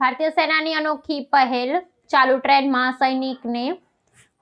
ભારતીય સેનાની અનોખી પહેલ ચાલુ ટ્રેનમાં સૈનિકને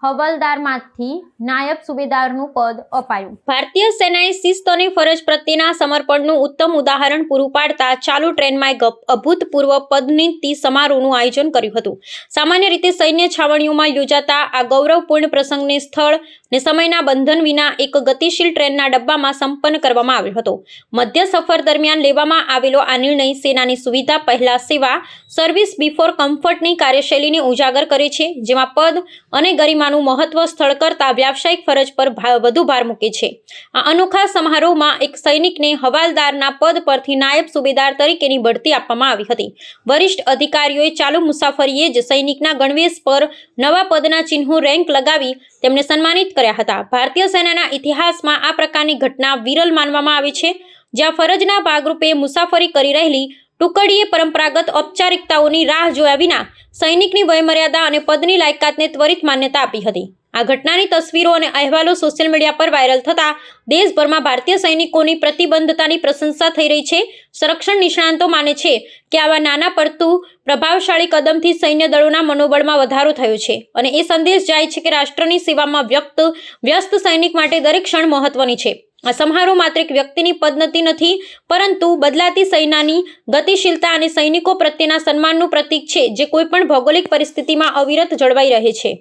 હવલદારમાંથી નાયબ સુબેદારનું પદ અપાયું. ભારતીય સેનાએ શિસ્તોની ફરજ પ્રત્યેના સમર્પણનું ઉત્તમ ઉદાહરણ પૂરું પાડતા ચાલુ ટ્રેનમાં એક અભૂતપૂર્વ પદનીતિ સમારોહનું આયોજન કર્યું હતું. સામાન્ય રીતે સૈન્ય છાવણીઓમાં યોજાતા આ ગૌરવપૂર્ણ પ્રસંગને સ્થળ ને સમયના બંધન વિના એક ગતિશીલ ટ્રેનના ડબ્બામાં સંપન્ન કરવામાં આવ્યો હતો. મધ્ય સફર દરમિયાન લેવામાં આવેલો આ નિર્ણય સેનાની સુવિધા પહેલા સેવા, સર્વિસ બિફોર કમ્ફર્ટની કાર્યશૈલીને ઉજાગર કરે છે, જેમાં પદ અને ગરિમાનું મહત્વ સ્થળ કરતાં વ્યાવસાયિક ફરજ પર વધુ ભાર મૂકે છે. આ અનોખા સમારોહમાં એક સૈનિકને હવાલદારના પદ પરથી નાયબ સુબેદાર તરીકેની બઢતી આપવામાં આવી હતી. વરિષ્ઠ અધિકારીઓએ ચાલુ મુસાફરીએ જ સૈનિકના ગણવેશ પર નવા પદના ચિહ્નો રેન્ક લગાવી તેમને સન્માનિત કર્યા હતા. ભારતીય સેનાના ઇતિહાસમાં આ પ્રકારની ઘટના વિરલ માનવામાં આવે છે. જ્યાં ફરજના ભાગરૂપે મુસાફરી કરી રહેલી ટુકડીએ પરંપરાગત ઔપચારિકતાઓની રાહ જોયા વિના સૈનિકની વયમર્યાદા અને પદની લાયકાતને ત્વરિત માન્યતા આપી હતી. આ ઘટનાની તસવીરો અને અહેવાલો સોશિયલ મીડિયા પર વાયરલ થતા દેશભરમાં ભારતીય સૈનિકોની પ્રતિબદ્ધતાની પ્રશંસા થઈ રહી છે. સંરક્ષણ નિષ્ણાંતો માને છે કે આવા નાના પડતું, પ્રભાવશાળી કદમથી સૈન્ય દળોના મનોબળમાં વધારો થયો છે અને એ સંદેશ જાય છે કે રાષ્ટ્રની સેવામાં વ્યક્ત, વ્યસ્ત સૈનિક માટે દરેક ક્ષણ મહત્વની છે. આ સમારોહ માત્ર એક વ્યક્તિની પદનતિ નથી, પરંતુ બદલાતી સૈનાની ગતિશીલતા અને સૈનિકો પ્રત્યેના સન્માનનું પ્રતીક છે, જે કોઈપણ ભૌગોલિક પરિસ્થિતિમાં અવિરત જળવાઈ રહે છે.